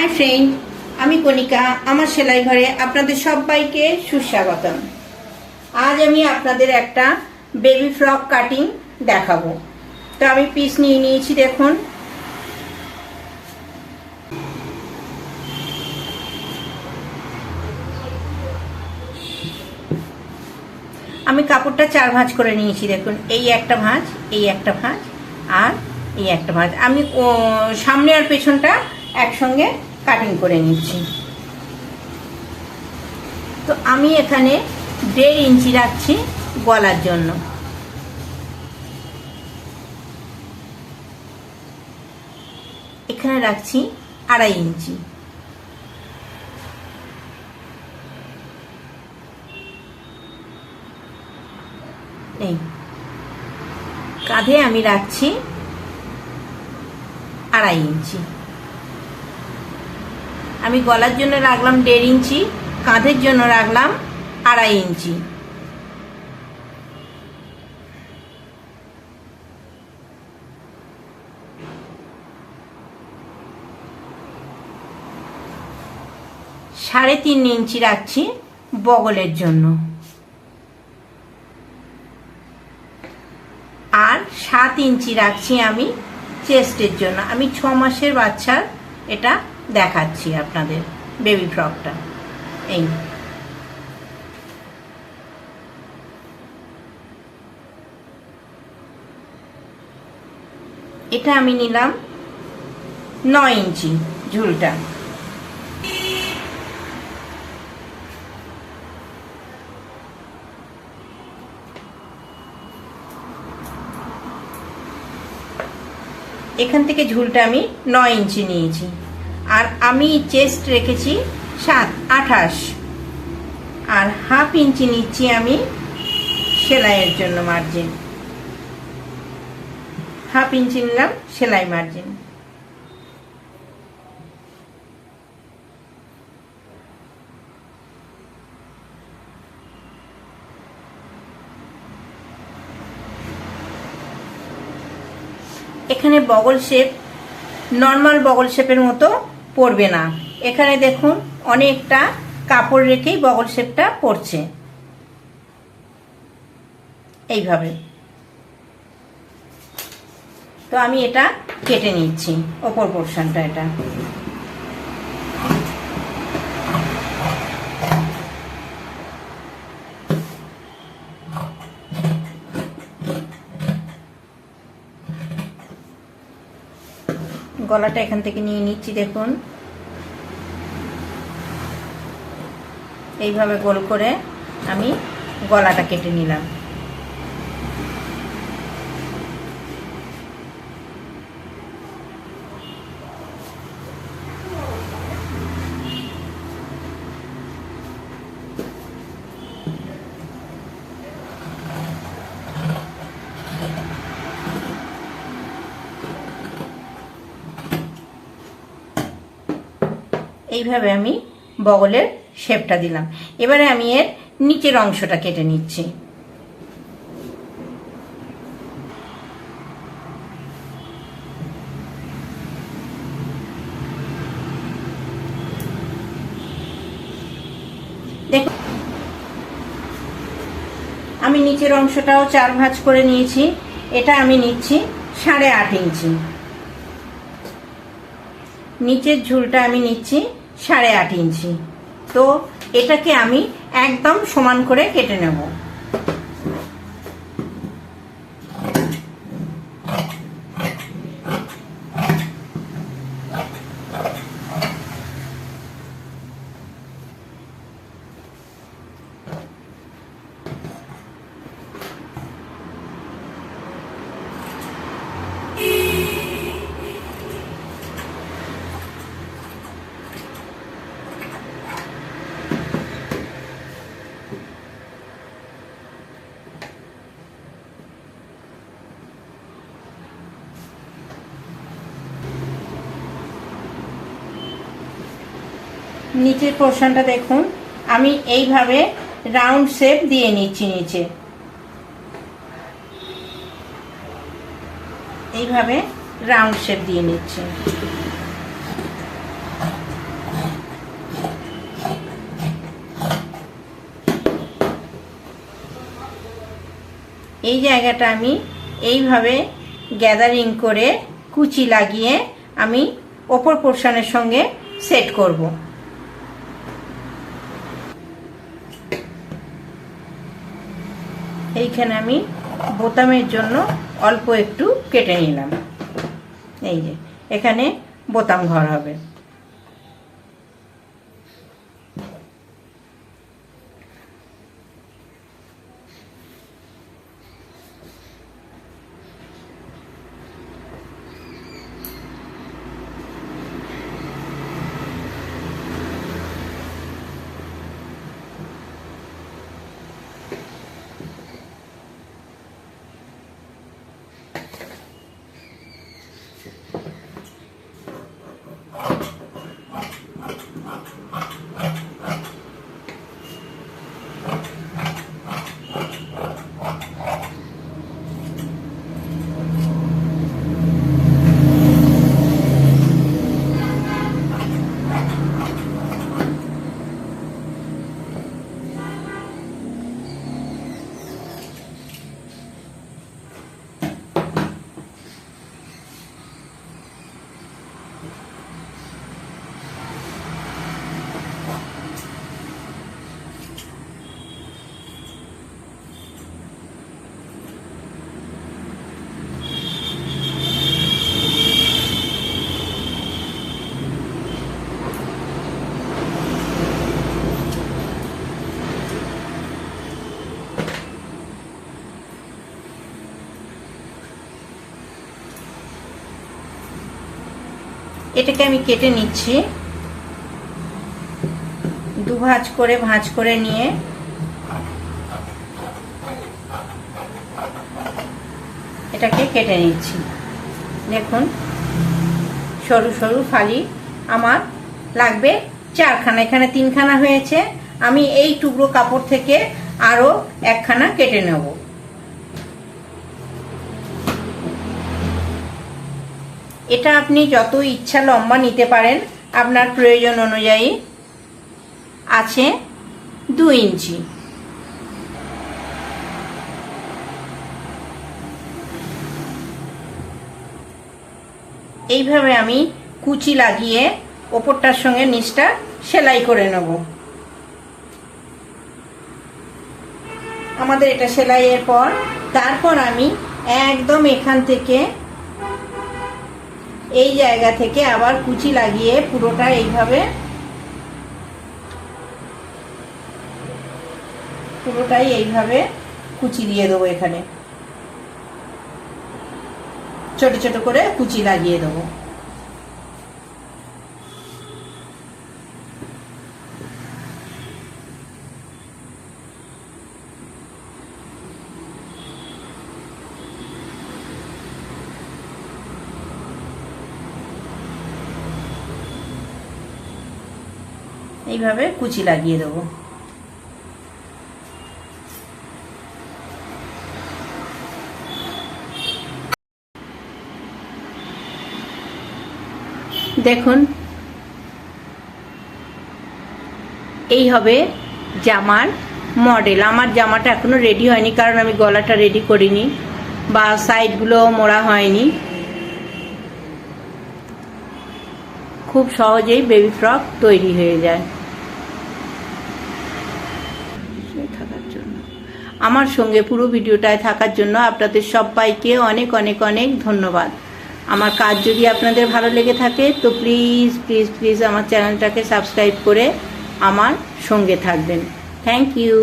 Hi friend, আমি কণিকা, আমার সেলাই ঘরে আপনাদের সবাইকে সুস্বাগতম। আজ আমি আপনাদের একটা বেবি ফ্রক কাটিং দেখাবো। তো আমি পিস নিয়ে নিয়েছি, দেখুন। আমি কাপড়টা চার ভাঁজ করে নিয়েছি, দেখুন। এই একটা ভাঁজ, এই একটা ভাঁজ, আর এই একটা ভাঁজ। আমি সামনে আর পেছনটা একসঙ্গে কাটিং করে নিচ্ছি। তো আমি এখানে দেড় ইঞ্চি রাখছি গলার জন্য। এখানে রাখছি আড়াই ইঞ্চি। কাঁধে আমি রাখছি আড়াই ইঞ্চি। আমি গলার জন্য রাখলাম দেড় ইঞ্চি, কাঁধের জন্য রাখলাম আড়াই ইঞ্চি। সাড়ে তিন ইঞ্চি রাখছি বগলের জন্য। আর সাত ইঞ্চি রাখছি আমি চেস্টের জন্য। আমি ছ মাসের বাচ্চার এটা দেখাচ্ছি আপনাদের বেবি ফ্রকটা এই। এটা আমি নিলাম নয় ইঞ্চি ঝুলটা। এখান থেকে ঝুলটা আমি নয় ইঞ্চি নিয়েছি। আর আমি চেস্ট রেখেছি সাত, আঠাশ। আর হাফ ইঞ্চি নিচ্ছি আমি সেলাইয়ের জন্য মার্জিন হাফ ইঞ্চি নিলাম সেলাই মার্জিন এখানে বগল শেপ নর্মাল বগল শেপের মতো পড়বে না। এখানে দেখুন, অনেকটা কাপড় রেখেই বগল শেপটা পড়ছে এইভাবে। তো আমি এটা কেটে নিচ্ছি, ওপর পোর্শনটা এটা। গলাটা এখান থেকে নিয়ে নিচ্ছি দেখুন। এইভাবে গোল করে আমি গলাটা কেটে নিলাম। এইভাবে আমি বগলের শেপটা দিলাম। এবারে আমি এর নিচের অংশটা কেটে নিচ্ছি। আমি নিচের অংশটাও চার ভাঁজ করে নিয়েছি। এটা আমি নিচ্ছি সাড়ে আট ইঞ্চি। নিচের ঝুলটা আমি নিচ্ছি সাড়ে আট ইঞ্চি। তো এটাকে আমি একদম সমান করে কেটে নেব। নিচের পোর্শনটা দেখুন। আমি এইভাবে রাউন্ড শেপ দিয়ে নিচ্ছি নিচে। এইভাবে রাউন্ড শেপ দিয়ে নিচ্ছি। এই জায়গাটা আমি এইভাবে গ্যাদারিং করে কুচি লাগিয়ে আমি ওপর পোর্শনের সঙ্গে সেট করব। এইখানে আমি বোতামের জন্য অল্প একটু কেটে নিলাম। এই যে এখানে বোতাম ঘর হবে। এটাকে আমি কেটে নিচ্ছি। দু ভাঁজ করে ভাঁজ করে নিয়ে। এটাকে কেটে নিচ্ছি। দেখুন, সরু সরু ফালি আমার লাগবে চারখানা, এখানে তিনখানা হয়েছে। আমি এই টুকরো কাপড় থেকে আরও একখানা কেটে নেব। এটা আপনি যত ইচ্ছা লম্বা নিতে পারেন, আপনার প্রয়োজন অনুযায়ী। আছে দু ইঞ্চি। এইভাবে আমি কুচি লাগিয়ে ওপরটার সঙ্গে নিচটা সেলাই করে নেব। আমাদের এটা সেলাইয়ের পর, তারপর আমি একদম এখান থেকে এই জায়গা থেকে আবার কুচি লাগিয়ে পুরোটা এইভাবে পুরোটাই এইভাবে কুচি দিয়ে দেবো এখানে। ছোট ছোট করে কুচি লাগিয়ে দেবো। এইভাবে কুচি লাগিয়ে দেবো। দেখুন, এই হবে জামার মডেল। আমার জামাটা এখনও রেডি হয়নি, কারণ আমি গলাটা রেডি করিনি বা সাইডগুলো মোড়া হয়নি। খুব সহজেই বেবি ফ্রক তৈরি হয়ে যায় থাকার জন্য আমার সঙ্গে পুরো ভিডিওটায় থাকার জন্য আপনাদের সবাইকে অনেক অনেক অনেক ধন্যবাদ। আমার কাজ যদি আপনাদের ভালো লেগে থাকে, তো প্লিজ প্লিজ প্লিজ আমার চ্যানেলটাকে সাবস্ক্রাইব করে আমার সঙ্গে থাকবেন। Thank you